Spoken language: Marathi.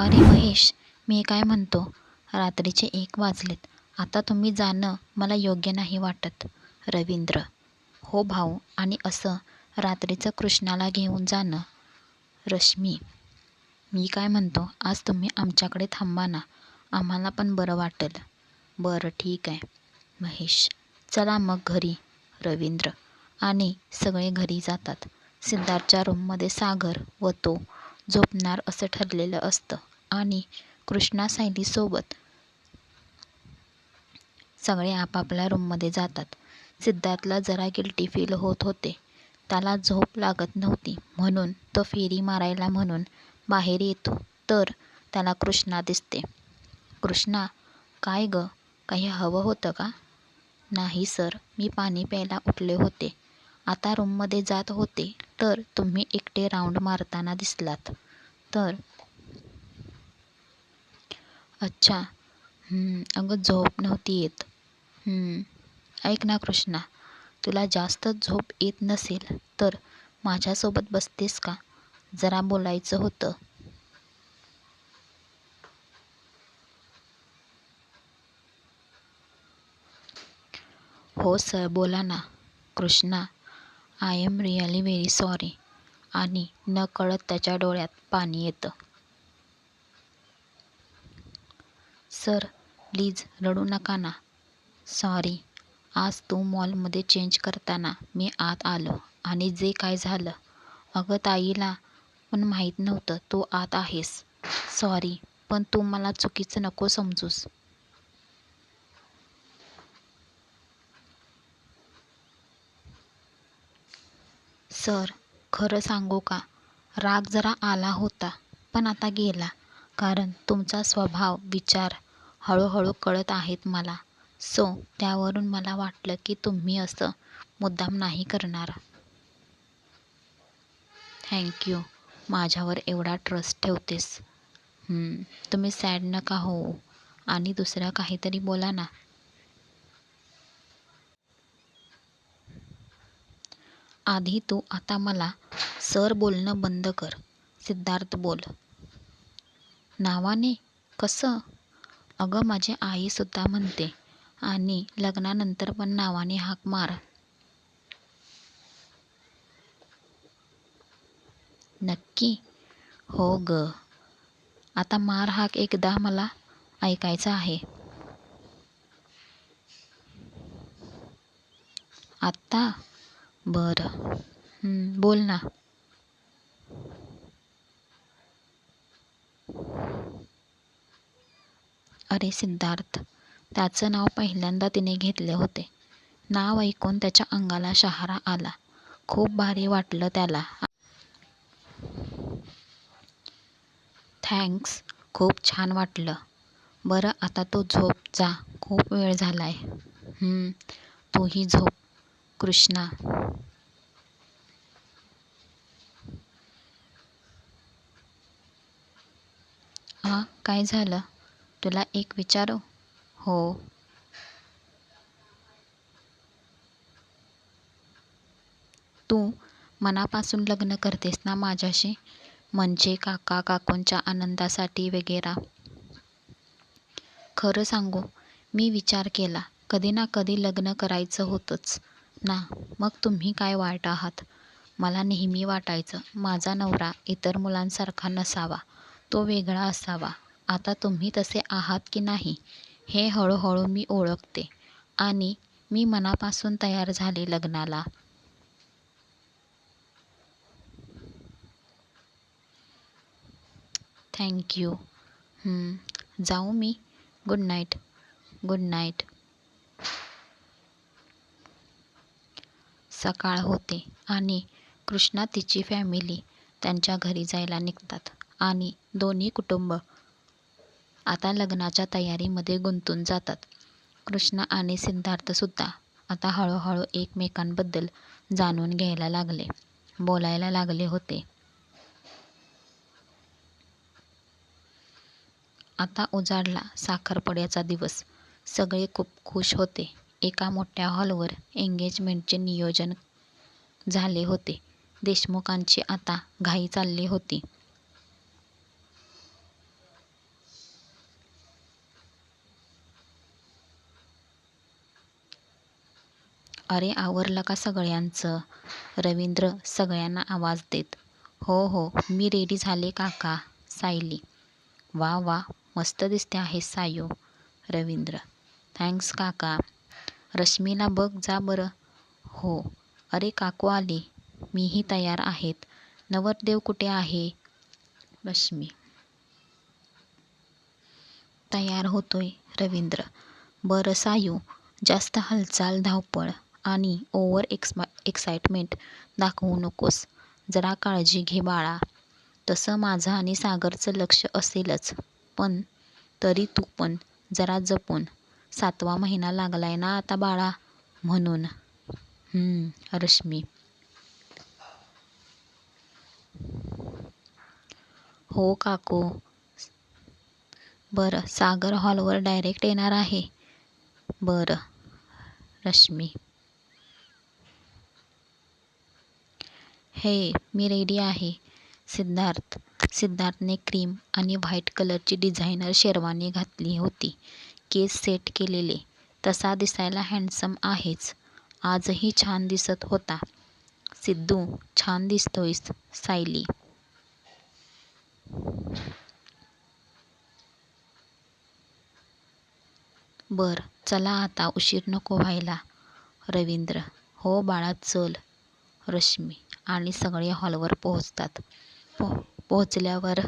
अरे महेश मी काय म्हणतो? रात्रीचे एक वाजलेत. आता तुम्ही जाणं मला योग्य नाही वाटत. रवींद्र हो भाऊ आणि असं रात्रीचं कृष्णाला घेऊन जाणं. रश्मी मी काय म्हणतो? आज तुम्ही आमच्याकडे थांबा ना. आम्हाला पण बरं वाटेल. बरं ठीक आहे. महेश चला मग घरी. रवींद्र आणि सगळे घरी जातात. सिद्धार्थच्या रूममध्ये सागर व तो झोपणार असं ठरलेलं असतं. आणि कृष्णा सायलीसोबत सगळे आपापल्या रूममध्ये जातात. सिद्धार्थला जरा गिल्टी फील होत होते. त्याला झोप लागत नव्हती. म्हणून तो फेरी मारायला म्हणून बाहेर येतो. तर त्याला कृष्णा दिसते. कृष्णा काय ग? काही हवं होतं का? नाही सर. मी पाणी प्यायला उठले होते. आता रूममध्ये जात होते. तर तुम्ही एकटे राऊंड मारताना दिसलात. तर अच्छा. अगं झोप नव्हती येत. ऐक ना कृष्णा तुला जास्त झोप येत नसेल तर माझ्यासोबत बसतेस का? जरा बोलायचं होतं. हो सर बोला ना. Krishna I am really very sorry आणि न कळत त्याच्या डोळ्यात पाणी येतं. सर प्लीज रडू नका ना. सॉरी आज तू मॉलमध्ये चेंज करताना मी आत आलो आणि जे काय झालं. अगं ताईला पण माहीत नव्हतं तू आत आहेस. सॉरी पण तू मला चुकीचं नको समजूस. सर खरं सांगू का? राग जरा आला होता पण आता गेला. कारण तुमचा स्वभाव विचार हळूहळू कळत आहेत मला. सो त्यावरून मला वाटलं की तुम्ही असं मुद्दाम नाही करणार. थँक्यू माझ्यावर एवढा ट्रस्ट ठेवतेस. तुम्ही सॅड नका हो आणि दुसरं काहीतरी बोला ना. आधी तू आता मला सर बोलणं बंद कर. सिद्धार्थ बोल. नावाने? कसं? अगं माझी आईसुद्धा म्हणते आणि लग्नानंतर पण नावाने हाक मार. नक्की? हो ग. आता मार हाक एकदा मला ऐकायचा आहे. आत्ता? बरं. बोल ना. अरे सिद्धार्थ. त्याचं नाव पहिल्यांदा तिने घेतले होते. नाव ऐकून त्याच्या अंगाला शहारा आला. खूप भारी वाटलं त्याला. थँक्स. खूप छान वाटलं. बरं आता तू झोप. जा. खूप वेळ झालाय. हं, तूही झोप. कृष्णा. हां काय झालं? तुला एक विचारू? हो. तू मनापासून लग्न करतेस ना माझ्याशी? म्हणजे काका काकूंच्या आनंदासाठी वगैरे. खरं सांगू मी विचार केला कधी ना कधी लग्न करायचं होतंच. ना मग तुम्ही काय वाट आहात? मला नेहमी वाटायचं माझा नवरा इतर मुलांसारखा नसावा तो वेगळा असावा. आता तुम्ही तसे आहात की नाही हे हळूहळू मी ओळखते आणि मी मनापासून तयार झाले लग्नाला. थँक्यू जाऊ मी. गुड नाईट गुड नाईट सकाळ होते आणि कृष्णा तिची फॅमिली त्यांच्या घरी जायला निघतात आणि दोन्ही कुटुंब आता लग्नाच्या तयारीमध्ये गुंतून जातात. कृष्णा आणि सिद्धार्थसुद्धा आता हळूहळू एकमेकांबद्दल जाणून घ्यायला लागले. बोलायला लागले होते. आता उजाडला साखरपुड्याचा दिवस. सगळे खूप खुश होते. एका मोठ्या हॉलवर एंगेजमेंटचे नियोजन झाले होते. देशमुखांची आता घाई चालली होती. अरे आवरलं का सगळ्यांचं? रवींद्र सगळ्यांना आवाज देत हो हो मी रेडी झाले काका सायली. वा वा मस्त दिसते आहे सायू रवींद्र. थँक्स काका. रश्मीला बघ जा बरं. हो. अरे काकू आले. मीही तयार आहेत. नवरदेव कुठे आहे? रश्मी. तयार होतोय रवींद्र. बरं सायू जास्त हालचाल धावपळ. आणि ओव्हर एक्समा एक्साइटमेंट दाखवू नकोस. जरा काळजी घे बाळा. तसं माझं आणि सागरचं लक्ष असेलच. पण तरी तू पण जरा जपून सातवा महिना लागलाय ना आता बाळा? म्हणून. रश्मी. हो काकू. बरं सागर हॉलवर डायरेक्ट येणार आहे. बरं रश्मी. हे मी रेडी आहे. सिद्धार्थ. सिद्धार्थने क्रीम आणि व्हाईट कलरची डिझायनर शेरवानी घातली होती. केस सेट केलेले. तसा दिसायला हँडसम आहेच. आजही छान दिसत होता. सिद्धू छान दिसतोयस सायली. बर चला आता उशीर नको व्हायला. रवींद्र. हो बाळा चल. रश्मी. आणि सगळे हॉलवर पोहोचतात. पो पोहोचल्यावर